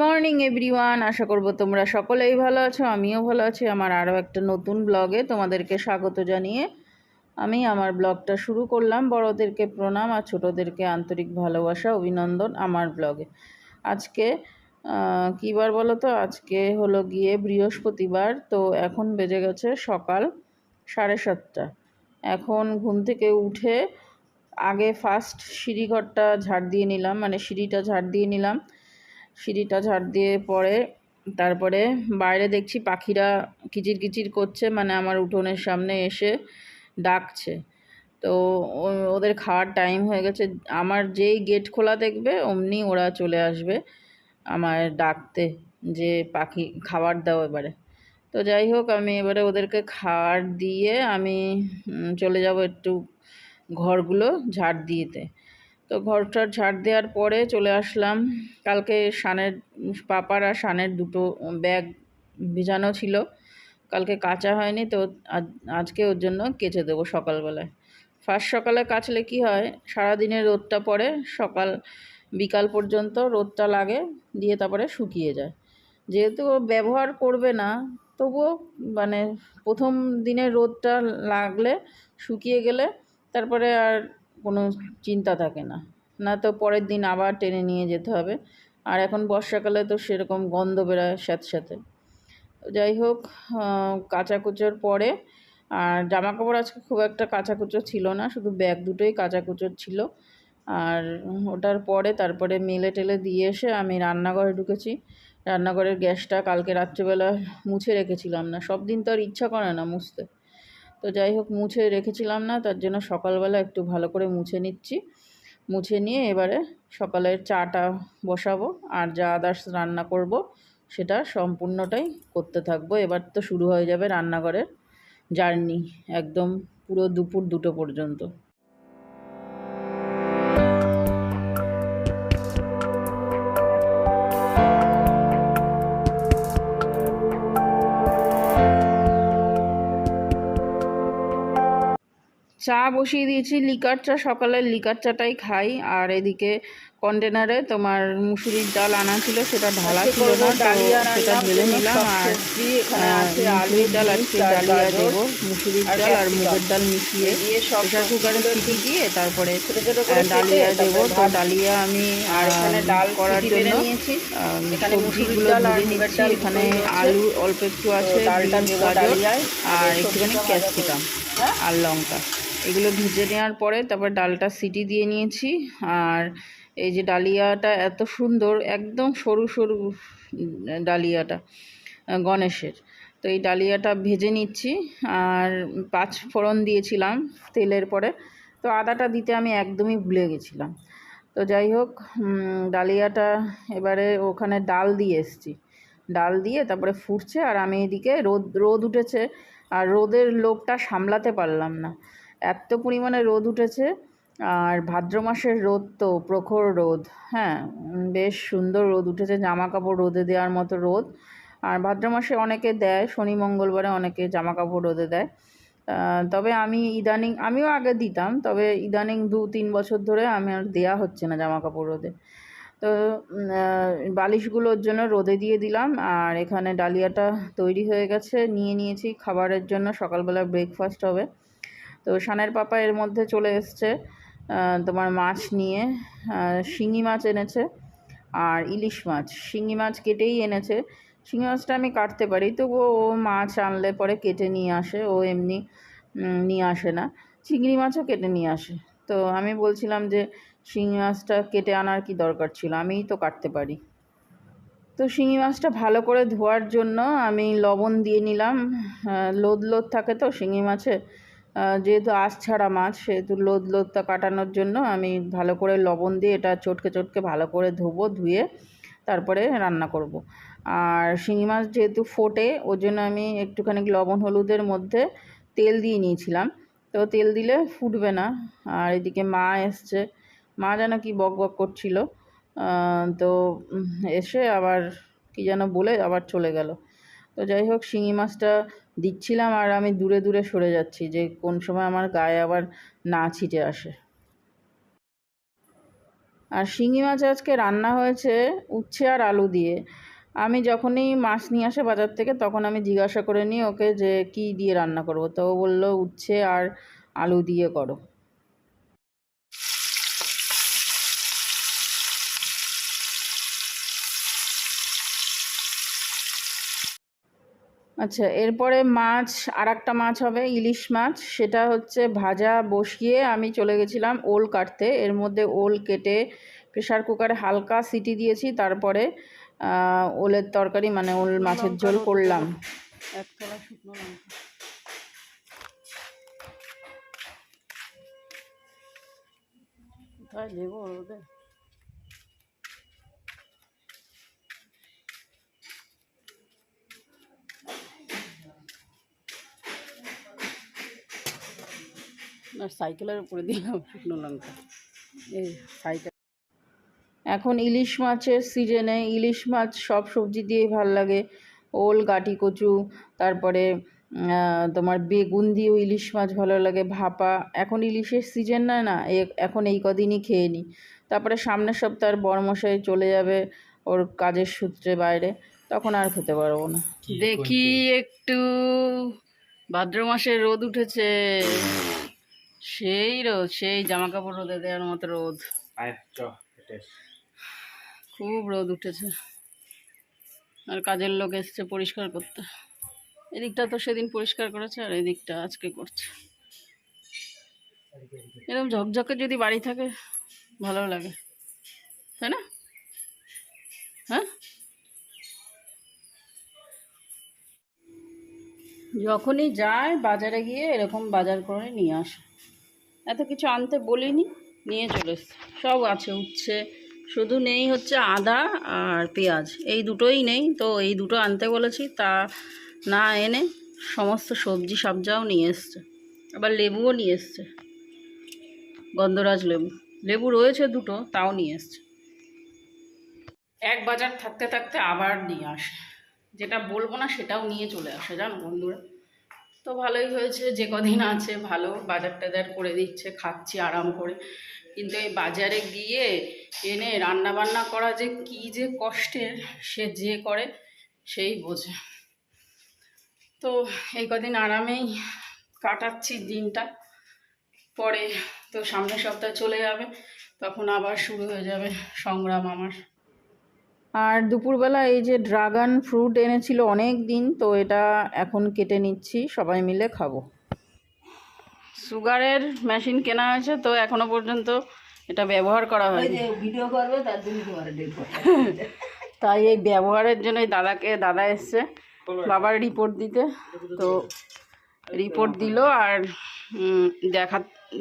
Morning everyone আশা করব তোমরা সকলেই ভালো আছো, আমিও ভালো আছি। আমার আরও একটা নতুন ব্লগে তোমাদেরকে স্বাগত জানিয়ে আমি আমার ব্লগটা শুরু করলাম। বড়দেরকে প্রণাম আর ছোটোদেরকে আন্তরিক ভালোবাসা, অভিনন্দন আমার ব্লগে আজকে কী বার বলো তো? আজকে হলো গিয়ে বৃহস্পতিবার, তো এখন বেজে গেছে সকাল সাড়ে সাতটা। এখন ঘুম থেকে উঠে আগে ফার্স্ট সিঁড়িঘরটা ঝাড় দিয়ে নিলাম মানে সিঁড়িটা ঝাড় দিয়ে নিলাম। সিঁড়িটা ঝাড় দিয়ে পরে তারপরে বাইরে দেখছি পাখিরা কিচির কিচির করছে মানে আমার উঠোনের সামনে এসে ডাকছে। তো ওদের খাওয়ার টাইম হয়ে গেছে। আমার যেই গেট খোলা দেখবে, অমনি ওরা চলে আসবে আমার ডাকতে যে পাখি খাবার দাও এবারে। তো যাই হোক, আমি এবারে ওদেরকে খাবার দিয়ে আমি চলে যাব একটু ঘরগুলো ঝাড় দিয়েতে তো ঘরটার ঝাড় দেওয়ার পরে চলে আসলাম। কালকে শানের পাপার আর শানের দুটো ব্যাগ ভিজানো ছিল। কালকে কাচা হয়নি তো আজ- আজকে ওর জন্য কেচে দেবো সকালবেলায়। ফার্স্ট সকালে কাচলে কি হয় সারাদিনের রোদটা পড়ে, সকাল বিকাল পর্যন্ত রোদটা লাগে, দিয়ে তারপরে শুকিয়ে যায়। যেহেতু ও ব্যবহার করবে না, তবুও মানে প্রথম দিনের রোদটা লাগলে, শুকিয়ে গেলে, তারপরে আর চিন্তা থাকে না। না তো পরের দিন আবার টেনে নিয়ে যেতে হবে। আর এখন বর্ষাকালে তো সেরকম গন্ধ বেরোয় স্যাঁতস্যাঁতে যাই হোক কাচাকুচোর পরে, আর জামা কাপড় আজকে খুব একটা কাচাকুচো ছিল না, শুধু ব্যাগ দুটোই কাচাকুচোর ছিল। আর ওটার পরে তারপরে মেলে টেলে দিয়ে এসে আমি রান্নাঘরে ঢুকেছি। রান্নাঘরের গ্যাসটা কালকে রাত্রিবেলা মুছে রেখেছিলাম না। সব দিন তো আর ইচ্ছা করে না মুছতে। তো যাই হোক, মুছে রেখেছিলাম না, তার জন্য সকালবেলা একটু ভালো করে মুছে নিচ্ছি। মুছে নিয়ে এবারে সকালের চাটা বসাবো আর যা আদার্স রান্না করব সেটা সম্পূর্ণটাই করতে থাকব। এবার তো শুরু হয়ে যাবে রান্নাঘরের জার্নি, একদম পুরো দুপুর দুটো পর্যন্ত। চা বসিয়ে দিয়েছি। লিকার চা সকালে লিকার চাটাই খাই। আর এদিকে কন্টেনারে তোমার মুসুরির ডাল আনা ছিল সেটা ঢালা ছিল না সেটা ঢেলে নিলাম। আর মুসুরির ডাল আজকে ডালিয়া দেবো। মুসুরির ডাল আর মুগের ডাল মিশিয়ে প্রেশার কুকারে সিটি দিয়ে তারপরে ডালিয়া দেবো। তো ডালিয়া আমি আর এখানে ডাল করার জন্য সবজিগুলো ভেজে নিচ্ছি। এখানে আলু অল্প একটু আছে গাজর আর একটুখানি ক্যাপসিকাম আর লঙ্কা। এগুলো ভেজে নেওয়ার পরে তারপর ডালটা সিটি দিয়ে নিয়েছি। আর এই যে ডালিয়াটা এত সুন্দর, একদম সরু সরু ডালিয়াটা গণেশের। তো এই ডালিয়াটা ভেজে নিচ্ছি। আর পাঁচ ফোড়ন দিয়েছিলাম তেলের পরে। তো আদাটা দিতে আমি একদমই ভুলে গেছিলাম। তো যাই হোক ডালিয়াটা এবারে ওখানে ডাল দিয়ে এসছি। ডাল দিয়ে তারপরে ফুটছে আর আমি এদিকে রোদ রোদ উঠেছে। আর রোদের লোকটা সামলাতে পারলাম না। এত পরিমাণে রোদ উঠেছে আর ভাদ্র মাসের রোদ তো প্রখর রোদ হ্যাঁ বেশ সুন্দর রোদ উঠেছে জামা কাপড় রোদে দেওয়ার মতো রোদ। আর ভাদ্র মাসে অনেকে দেয়, শনি, মঙ্গলবারে অনেকে জামা কাপড় রোদে দেয়। তবে আমি ইদানিং, আমিও আগে দিতাম, তবে ইদানিং দু, তিন বছর ধরে আমি আর দেয়া হচ্ছে না জামা কাপড় রোদে। তো বালিশগুলোর জন্য রোদে দিয়ে দিলাম, আর এখানে ডালিয়াটা তৈরি হয়ে গেছে, নিয়ে নিয়েছি, খাবারের জন্য সকালবেলা ব্রেকফাস্ট হবে। তো সানের পাপা এর মধ্যে চলে এসছে তোমার মাছ নিয়ে শিঙি মাছ এনেছে আর ইলিশ মাছ। শিঙি মাছ কেটেই এনেছে। শিঙি মাছটা আমি কাটতে পারি, তবুও ও মাছ আনলে পরে কেটে নিয়ে আসে, ও এমনি নিয়ে আসে না। চিংড়ি মাছও কেটে নিয়ে আসে। তো আমি বলছিলাম যে শিঙি মাছটা কেটে আনার কি দরকার ছিল? আমিই তো কাটতে পারি। তো শিঙি মাছটা ভালো করে ধোয়ার জন্য আমি লবণ দিয়ে নিলাম। লোদ লোদ থাকে তো শিঙি মাছে যেহেতু আঁশ ছাড়া মাছ, সেহেতু লোদ লোদটা কাটানোর জন্য আমি ভালো করে লবণ দিয়ে এটা চটকে চটকে ভালো করে ধোবো, ধুয়ে তারপরে রান্না করব। আর শিঙি মাছ যেহেতু ফোটে, ওর জন্য আমি একটুখানি লবণ হলুদের মধ্যে তেল দিয়ে নিয়েছিলাম। তো তেল দিলে ফুটবে না। আর এদিকে মা এসছে। মা যেন কি বক বক করছিল। তো এসে আবার কি যেন বলে আবার চলে গেল। তো যাই হোক, শিঙি মাছটা দিচ্ছিলাম আর আমি দূরে দূরে সরে যাচ্ছি যে কোন সময় আমার গায়ে আবার না ছিটে আসে। আর শিঙি মাছ আজকে রান্না হয়েছে উচ্ছে আর আলু দিয়ে। আমি যখনই মাছ নিয়ে আসে বাজার থেকে তখন আমি জিজ্ঞাসা করে নিই ওকে যে কি দিয়ে রান্না করব, তো ও বলল উচ্ছে আর আলু দিয়ে করো। আচ্ছা এরপরে মাছ আর একটা মাছ হবে ইলিশ মাছ। সেটা হচ্ছে ভাজা বসিয়ে আমি চলে গেছিলাম ওল কাটতে। এর মধ্যে ওল কেটে প্রেশার কুকারে হালকা সিটি দিয়েছি তারপরে ওলের তরকারি মানে ওল মাছের ঝোল করলাম। একতলা শুকনো লঙ্কা। কোথায় দেবো ওদের? না সাইকেলের উপরে দিলাম শুকনো লঙ্কা। এই সাইকেল। এখন ইলিশ মাছের সিজনে ইলিশ মাছ সব সবজি দিয়েই ভালো লাগে। ওল গাটি কচু তারপরে তোমার বেগুন দিয়েও ইলিশ মাছ ভালো লাগে ভাপা। এখন ইলিশের সিজন না না এখন এই কদিনই খেয়ে নিই। তারপরে সামনের সপ্তাহের বড়মশাই চলে যাবে ওর কাজের সূত্রে বাইরে তখন আর খেতে পারব না। দেখি একটু ভাদ্র মাসে রোদ উঠেছে। সেই রোদ সেই জামা কাপড় রোদে দেওয়ার মতো রোদ। খুব রোদ উঠেছে। আর কাজের লোক এসছে পরিষ্কার করতে। এদিকটা তো সেদিন পরিষ্কার করেছে আর এদিকটা আজকে করছে। এরকম ঝকঝকে যদি বাড়ি থাকে ভালো লাগে। তাই না? হ্যাঁ? যখনই যায় বাজারে গিয়ে এরকম বাজার করে নিয়ে আসে। এত কিছু আনতে বলিনি, নিয়ে চলে সব আছে, উচ্ছে, শুধু নেই হচ্ছে আদা আর পেঁয়াজ। এই দুটোই নেই, তো এই দুটো আনতে বলেছি, তা না এনে সমস্ত সবজি সবজাও নিয়ে এসছে। আবার লেবুও নিয়ে এসছে, গন্ধরাজ লেবু। লেবু রয়েছে দুটো, তাও নিয়ে এসছে। এক বাজার থাকতে থাকতে আবার নিয়ে আসে। যেটা বলব না সেটাও নিয়ে চলে আসে, জানো বন্ধুরা? তো ভালোই হয়েছে, যে কদিন আছে ভালো বাজার টাজার করে দিচ্ছে, খাচ্ছি, আরাম করে। কিন্তু এই বাজারে গিয়ে এনে রান্না বান্না করা যে কি যে কষ্টের সে যে করে, সেই বোঝে। তো এই কদিন আরামেই কাটাচ্ছি দিনটা। পরে তো সামনের সপ্তাহে চলে যাবে, তখন আবার শুরু হয়ে যাবে সংগ্রাম আমার। আর দুপুরবেলা এই যে ড্রাগন ফ্রুট এনেছিল অনেক দিন তো এটা এখন কেটে নিচ্ছি সবাই মিলে খাব। সুগারের মেশিন কেনা হয়েছে তো এখনও পর্যন্ত এটা ব্যবহার করা হয়নি। ভিডিও করবে তার জন্য তাই এই ব্যবহারের জন্য এই দাদাকে দাদা এসছে বাবার রিপোর্ট দিতে তো রিপোর্ট দিল আর দেখা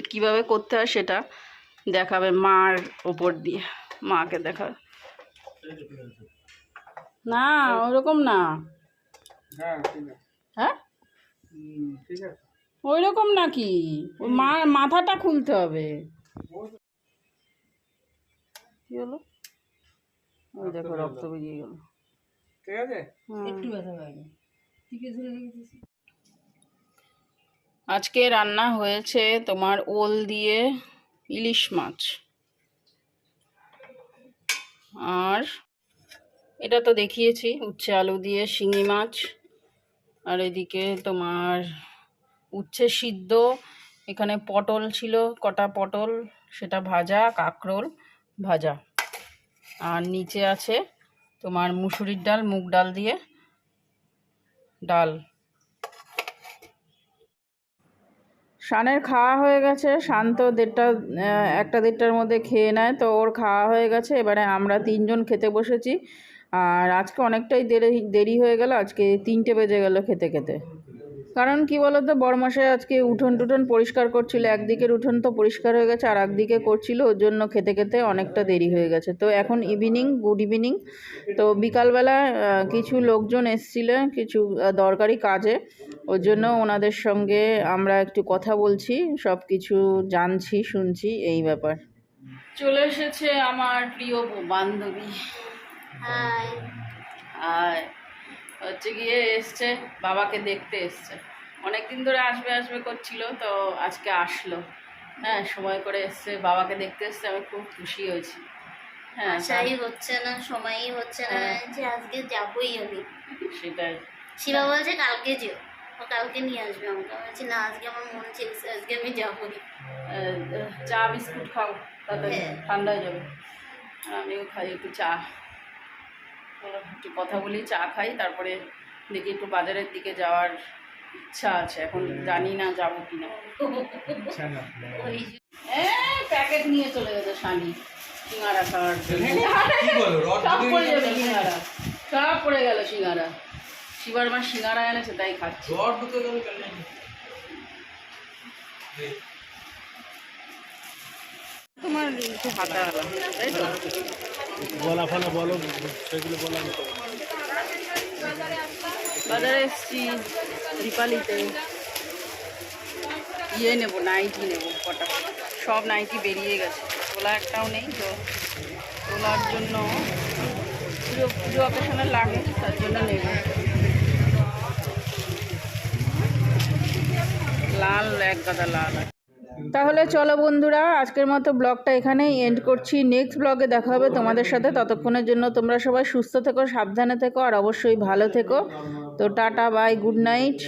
কীভাবে করতে হয় সেটা দেখাবে মার ওপর দিয়ে মাকে দেখাবে না ওরকম না। হ্যাঁ ঠিক আছে। হ্যাঁ? ওই রকম নাকি? ওই মা মাথাটা খুলতে হবে। কি হলো? ওই দেখো রক্ত বেরিয়ে গেল। ঠিক আছে? একটু ব্যথা পাইনি আজকে রান্না হয়েছে তোমার ওল দিয়ে ইলিশ মাছ। আর এটা তো দেখিয়েছি, উচ্ছে আলু দিয়ে শিঙি মাছ। আর এদিকে তোমার উচ্ছে সিদ্ধ, এখানে পটল ছিল, কটা পটল, সেটা ভাজা, কাঁকরোল ভাজা। আর নিচে আছে তোমার মুসুরির ডাল, মুগ ডাল দিয়ে ডাল। শানের খাওয়া হয়ে গেছে। শান তো দেড়টা একটা দেড়টার মধ্যে খেয়ে নেয়, তো ওর খাওয়া হয়ে গেছে। এবারে আমরা তিনজন খেতে বসেছি। আর আজকে অনেকটাই দেরি দেরি হয়ে গেল। আজকে তিনটে বেজে গেল খেতে খেতে। কারণ কি বলতো বড়মশাই আজকে উঠোন টুঠোন পরিষ্কার করছিল একদিকের উঠোন তো পরিষ্কার হয়ে গেছে আর একদিকে করছিল ওর জন্য খেতে খেতে অনেকটা দেরি হয়ে গেছে। তো এখন ইভিনিং গুড ইভিনিং তো বিকালবেলা কিছু লোকজন এসেছিলেন কিছু দরকারি কাজে ওর জন্য ওনাদের সঙ্গে আমরা একটু কথা বলছি সব কিছু জানছি শুনছি এই ব্যাপার। চলে এসেছে আমার প্রিয় বান্ধবী। আর হচ্ছে গিয়ে এসছে বাবাকে দেখতে এসছে। অনেক দিন ধরে আসবে আসবে করছিল তো আজকে আসলো। হ্যাঁ সময় করে এসছে বাবাকে দেখতে এসছে আমি খুব খুশি হয়েছি। হ্যাঁ আশাই হচ্ছে না সময়ই হচ্ছে না হ্যাঁ। যে আজকে যাবই আমি। সেটাই। শিবা বলছে কালকে যেও ও কালকে নিয়ে আসবে আমাকে। আমি বলছি না আজকে আমার মন চেয়েছে আজকে আমি যাবই চা বিস্কুট খাও তাতে হ্যাঁ। ঠান্ডা হয়ে যাবে আমিও খাই একটু চা। একটু কথা বলি চা খাই তারপরে দেখি একটু বাজারের দিকে যাওয়ার ইচ্ছা আছে এখন জানি না যাব কি না প্যাকেট নিয়ে চলে গেছে স্বামী সিঙ্গারা খাওয়ার সব পড়ে যাবে সিঙ্গারা সব পড়ে গেল সিঙ্গারা শিবার মা সিঙ্গারা এনেছে তাই খাচ্ছি কেন তোমার একটু হাতা তাই তো বলা ফলা বলো সেগুলো বলা বাজারে এসছি, দীপালিতে। ইয়ে নেব, নাইটি নেব, কটা। সব নাইটি বেরিয়ে গেছে। তোলা একটাও নেই তো। তোলার জন্য পুজো পুজো অকেশনে লাগে তার জন্য নেব। লাল, এক গাদা লাল আছে। তাহলে চলো বন্ধুরা, আজকের মতো ব্লগটা এখানেই এন্ড করছি। নেক্সট ব্লগে দেখা হবে তোমাদের সাথে। ততক্ষণের জন্য তোমরা সবাই সুস্থ থেকো, সাবধানে থেকো, আর অবশ্যই ভালো থেকো। তো টাটা বাই গুড নাইট